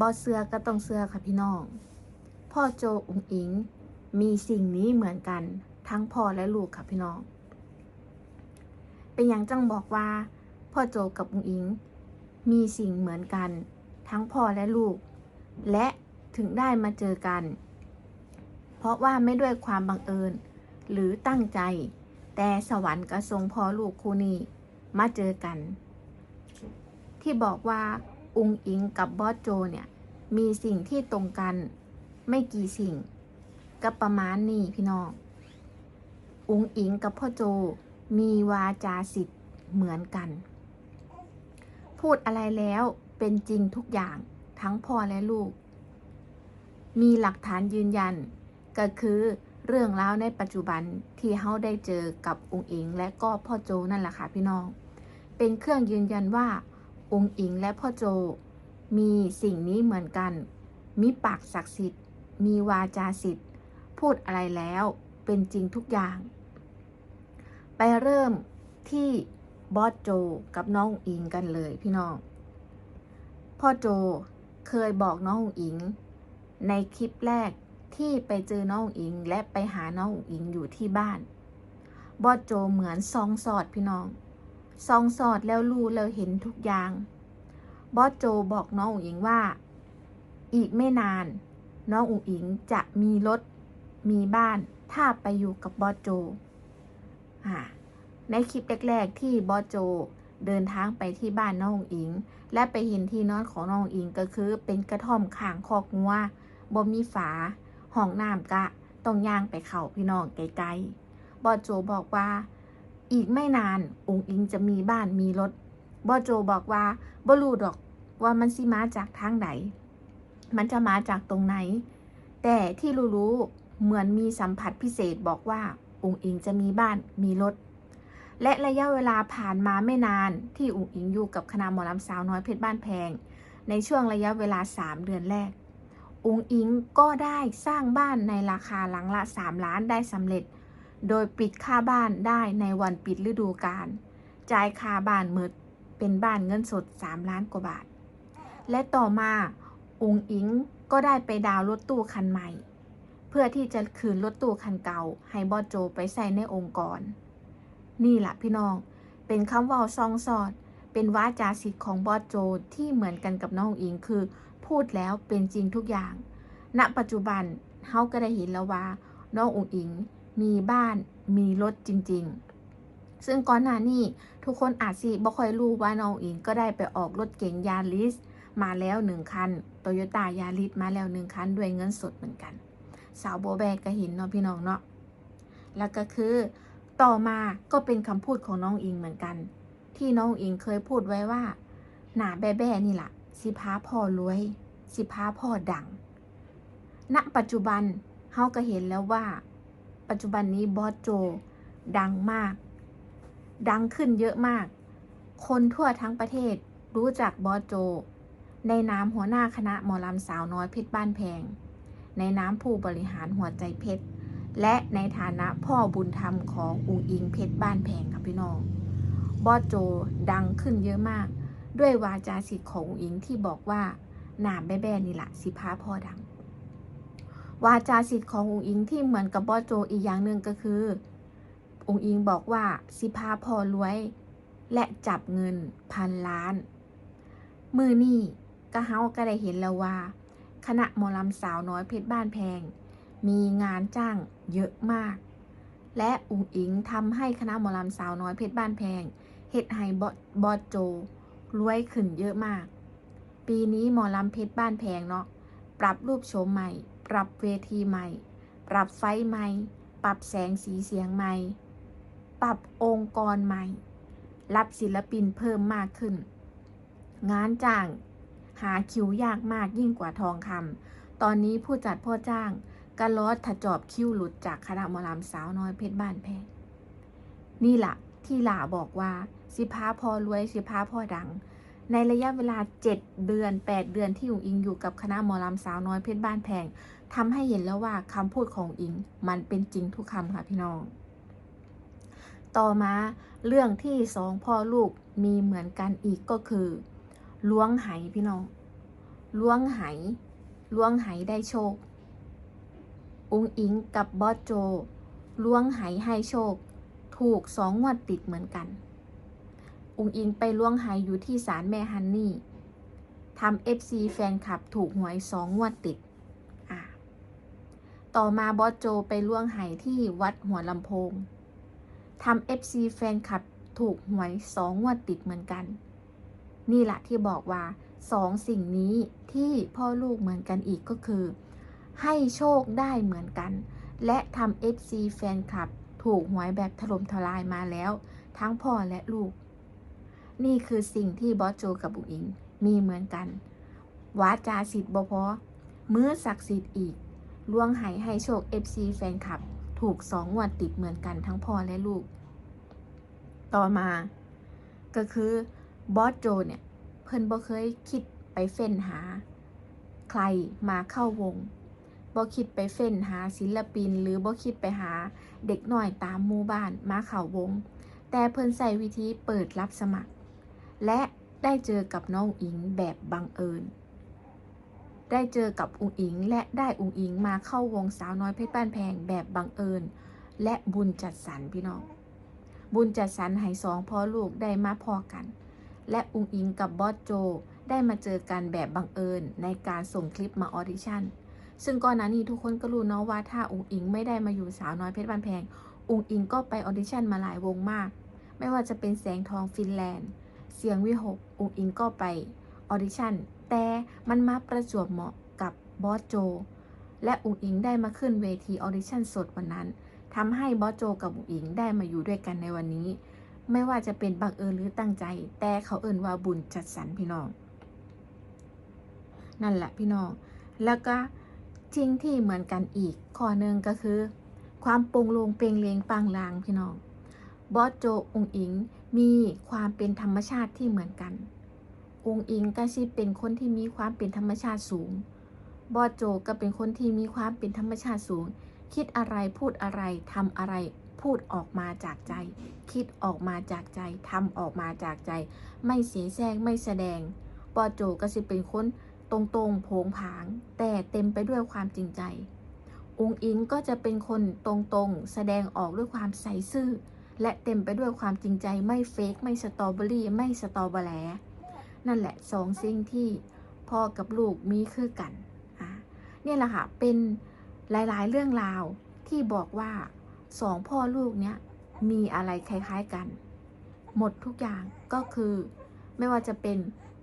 บอเสือก็ต้องเสือค่ะพี่น้อง พ่อโจอุงอิง มีสิ่งนี้เหมือนกัน ทั้งพ่อและลูกค่ะพี่น้อง เป็นอย่างจังบอกว่า พ่อโจกับอุงอิง มีสิ่งเหมือนกัน ทั้งพ่อและลูก และถึงได้มาเจอกัน เพราะว่าไม่ด้วยความบังเอิญ หรือตั้งใจ แต่สวรรค์กระทรงพ่อลูกคู่นี้มาเจอกัน ที่บอกว่า อุงอิงกับบอสโจเนี่ย มีสิ่งที่ตรงกันไม่กี่สิ่งก็ประมาณนี้พี่น้อง อุงอิงกับพ่อโจมีวาจาสิทธิ์เหมือนกัน พูดอะไรแล้วเป็นจริงทุกอย่างทั้งพ่อและลูก มีหลักฐานยืนยัน ก็คือเรื่องราวในปัจจุบันที่เขาได้เจอกับองค์อิงและก็พ่อโจนั่นแหละค่ะพี่น้อง เป็นเครื่องยืนยันว่า องค์อิงและพ่อโจ มีสิ่งนี้เหมือนกัน มีปากศักดิ์สิทธิ์ มีวาจาสิทธิ์ พูดอะไรแล้วเป็นจริงทุกอย่าง ไปเริ่มที่บอสโจกับน้องอิงกันเลยพี่น้อง พ่อโจเคยบอกน้องอิง ในคลิปแรกที่ไปเจอน้องอิงและไปหาน้องอิงอยู่ที่บ้าน บอสโจเหมือนซองสอดพี่น้อง ซองสอดแล้วรู้แล้วเห็นทุกอย่าง บอสโจบอกน้องอุ๋งอิงว่า อีกไม่นาน น้องอุ๋งอิงจะมีรถมีบ้าน ถ้าไปอยู่กับบอสโจอ่าในคลิปแรกๆที่บอสโจเดินทางไปที่บ้านน้องอู๋อิง และไปเห็นที่นอนของน้องอุ๋งอิงก็คือเป็นกระท่อมข้างคอกงัวบ่มีฝา ห้องน้ำกะ ต้องย่างไปเข่าพี่น้องไกลๆบอสโจบอกว่า อีกไม่นานองค์อิงจะมีบ้านมีรถบอโจบอกว่าบ่รู้ดอกว่ามันสิมาจากทางไหนมันจะมาจากตรงไหน แต่ที่รู้ๆเหมือนมีสัมผัสพิเศษบอกว่าองค์อิงจะมีบ้านมีรถ และระยะเวลาผ่านมาไม่นานที่องค์อิงอยู่กับคณะหมอลำสาวน้อยเพชรบ้านแพง ในช่วงระยะเวลา 3 เดือนแรกองค์อิงก็ได้สร้างบ้านในราคาหลังละ 3 ล้านได้สำเร็จ โดยปิดค่าบ้านได้ในวันปิดฤดูกาลจ่ายค่าบ้านหมืดเป็นบ้านเงินสด 3 ล้านกว่าบาท และต่อมาองค์อิงก็ได้ไปดาวรถตู้คันใหม่ เพื่อที่จะคืนรถตู้คันเก่า ให้บอสโจไปใส่ในองค์กร นี่แหละพี่น้อง เป็นคำว่าซองสอด เป็นวาจาสิทธิ์ของบอสโจที่เหมือนกันกับน้องอิงคือ พูดแล้วเป็นจริงทุกอย่าง ณ ปัจจุบันเฮาก็ได้เห็นแล้วว่าน้องอุ๋งอิง มีบ้านมีรถจริง ๆ ซึ่งก่อนหน้านี้ทุกคนอาจสิบ่ค่อยรู้ว่าน้องอิงก็ได้ไปออกรถเก๋งยาริสมาแล้วหนึ่งคันโตโยต้ายาริสมาแล้วหนึ่งคันด้วยเงินสดเหมือนกัน สาวโบแบกก็เห็นเนาะพี่น้องเนาะแล้วก็คือต่อมาก็เป็นคำพูดของน้องอิงเหมือนกัน ที่น้องอิงเคยพูดไว้ว่า หนาแบ่ๆนี่แหละสิพาพ่อรวย สิพาพ่อดัง ณ ปัจจุบันเฮาก็เห็นแล้วว่า ปัจจุบันนี้บอสโจ ดังมาก ดังขึ้นเยอะมาก คนทั่วทั้งประเทศรู้จักบอสโจ ในนามหัวหน้าคณะหมอลำสาวน้อยเพชรบ้านแพง ในน้ำผู้บริหารหัวใจเพชร และในฐานะพ่อบุญธรรมของอุงอิงเพชรบ้านแพงค่ะพี่น้อง บอสโจดังขึ้นเยอะมาก ด้วยวาจาสิทธิ์ของอุงอิงที่บอกว่าหนามแบ่ๆนี่แหละสิพาพ่อดัง วาจาสิทธิ์ของอุงอิงที่เหมือนกับบอโจอีกอย่างหนึ่งก็คืออุงอิงบอกว่าสิพาพอรวย และจับเงินพันล้าน มือนี่ก็เฮาก็ได้เห็นแล้วว่า คณะมอลำสาวน้อยเพชรบ้านแพง มีงานจ้างเยอะมาก และอุงอิงทำให้คณะมอลำสาวน้อยเพชรบ้านแพงเฮ็ดให้บอบอโจรวยขึ้นเยอะมาก ปีนี้หมอลำเพชรบ้านแพงเนาะปรับรูปโฉมใหม่ ปรับเวทีใหม่ ปรับไฟใหม่ ปรับแสงสีเสียงใหม่ ปรับองค์กรใหม่ รับศิลปินเพิ่มมากขึ้น งานจ้าง หาคิวยากมากยิ่งกว่าทองคำตอนนี้ผู้จัดพ่อจ้างกะลอดถจอบคิวหลุดจากคณะมอลำสาวน้อยเพชรบ้านแพงนี่แหละที่หล่าบอกว่าสิพาพอรวยสิพาพ่อดัง ในระยะเวลา 7 เดือน 8 เดือนที่อุ๋งอิงอยู่กับคณะหมอลำสาวน้อยเพชรบ้านแพง ทำให้เห็นแล้วว่าคำพูดของอิงมันเป็นจริงทุกคำค่ะพี่น้อง ต่อมาเรื่องที่สองพ่อลูกมีเหมือนกันอีกก็คือล้วงไหพี่น้องล้วงไหล้วงไหได้โชค อุงอิงกับบอสโจล้วงไหให้โชค ถูกสองงวดติดเหมือนกัน อุงอิงไปล้วงไหอยู่ที่ศาลแม่ฮันนี่ทำเอฟซีแฟนคลับถูกหวยสองงวดติด ต่อมาบอสโจไปล้วงไหที่วัดหัวลำโพงทำเอฟซีแฟนคลับถูกหวยสองงวดติดเหมือนกัน นี่แหละที่บอกว่าสองสิ่งนี้ที่พ่อลูกเหมือนกันอีกก็คือ ให้โชคได้เหมือนกัน และทำ FC แฟนคลับถูกหวยแบบถล่มทลายมาแล้ว ทั้งพ่อและลูก นี่คือสิ่งที่บอสโจกับบุกอิงมีเหมือนกันวาจาสิทธิ์บพอมือศักดิ์สิทธิ์อีก ล่วงไหให้โชค FC แฟนคลับ ถูกสองงวดติดเหมือนกันทั้งพ่อและลูก ต่อมา ก็คือบอสโจเนี่ย เพิ่นบ่เคยคิดไปเฟ้นหา ใครมาเข้าวงบ่คิดไปเฟ้นหาศิลปิน หรือบ่คิดไปหาเด็กหน้อยตามหมู่บ้านมาเข้าวง แต่เพิ่นใส่วิธีเปิดรับสมัคร และได้เจอกับน้องอิงแบบบังเอิญ ได้เจอกับอุงอิง และได้อุงอิงมาเข้าวงสาวน้อยเพชรบ้านแพงแบบบังเอิญ และบุญจัดสรรพี่น้อง บุญจัดสรรให้สองพ่อลูกได้มาพอกัน และอุงอิงกับบอสโจได้มาเจอกันแบบบังเอิญในการส่งคลิปมาออดิชั่น ซึ่งก่อนหน้านี้ทุกคนก็รู้เนาะว่าถ้าอุงอิงไม่ได้มาอยู่สาวน้อยเพชรบ้านแพง อุงอิงก็ไปออดิชั่นมาหลายวงมาก ไม่ว่าจะเป็นแสงทองฟินแลนด์ เสียงวิหกอุงอิงก็ไปออดิชั่น แต่มันมาประจวบเหมาะกับบอสโจ และอุ๋งอิงได้มาขึ้นเวทีออดิชั่นสดวันนั้นทำให้บอสโจกับอุ๋งอิงได้มาอยู่ด้วยกันในวันนี้ ไม่ว่าจะเป็นบังเอิญหรือตั้งใจ แต่เขาเอินว่าบุญจัดสรรพี่น้อง นั่นแหละพี่น้อง แล้วก็จริงที่เหมือนกันอีกข้อหนึ่งก็คือ ความปรุงลงเปลงเลงปังลางพี่น้องบอสโจองอิงมีความเป็นธรรมชาติที่เหมือนกัน องอิงก็ชิเป็นคนที่มีความเป็นธรรมชาติสูง บอโจก็เป็นคนที่มีความเป็นธรรมชาติสูง คิดอะไรพูดอะไรทำอะไรพูดออกมาจากใจ คิดออกมาจากใจทำออกมาจากใจ ไม่เสียแซงไม่แสดงบอโจก็สิเป็นคนตรงๆโผงผาง แต่เต็มไปด้วยความจริงใจ องค์อิงก็จะเป็นคนตรงๆ แสดงออกด้วยความใสซื่อ และเต็มไปด้วยความจริงใจไม่เฟกไม่สตรอเบอรี่ ไม่สตอเบอแหล นั่นแหละสองสิ่งที่พ่อกับลูกมีคือกันเนี่ยแหละค่ะ เป็นหลายๆ เรื่องราวที่บอกว่าสองพ่อลูกเนี้ยมีอะไรคล้ายๆกัน หมดทุกอย่างก็คือ ไม่ว่าจะเป็น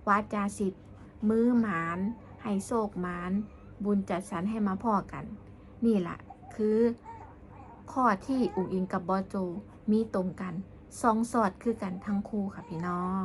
วาจาสิทธิ์มือหมานให้โศกหมาน บุญจัดสรรให้มาพ่อกัน นี่แหละคือข้อที่อุ๋งอิงกับบอโจมีตรงกันสองสอดคือกันทั้งคู่ค่ะพี่น้อง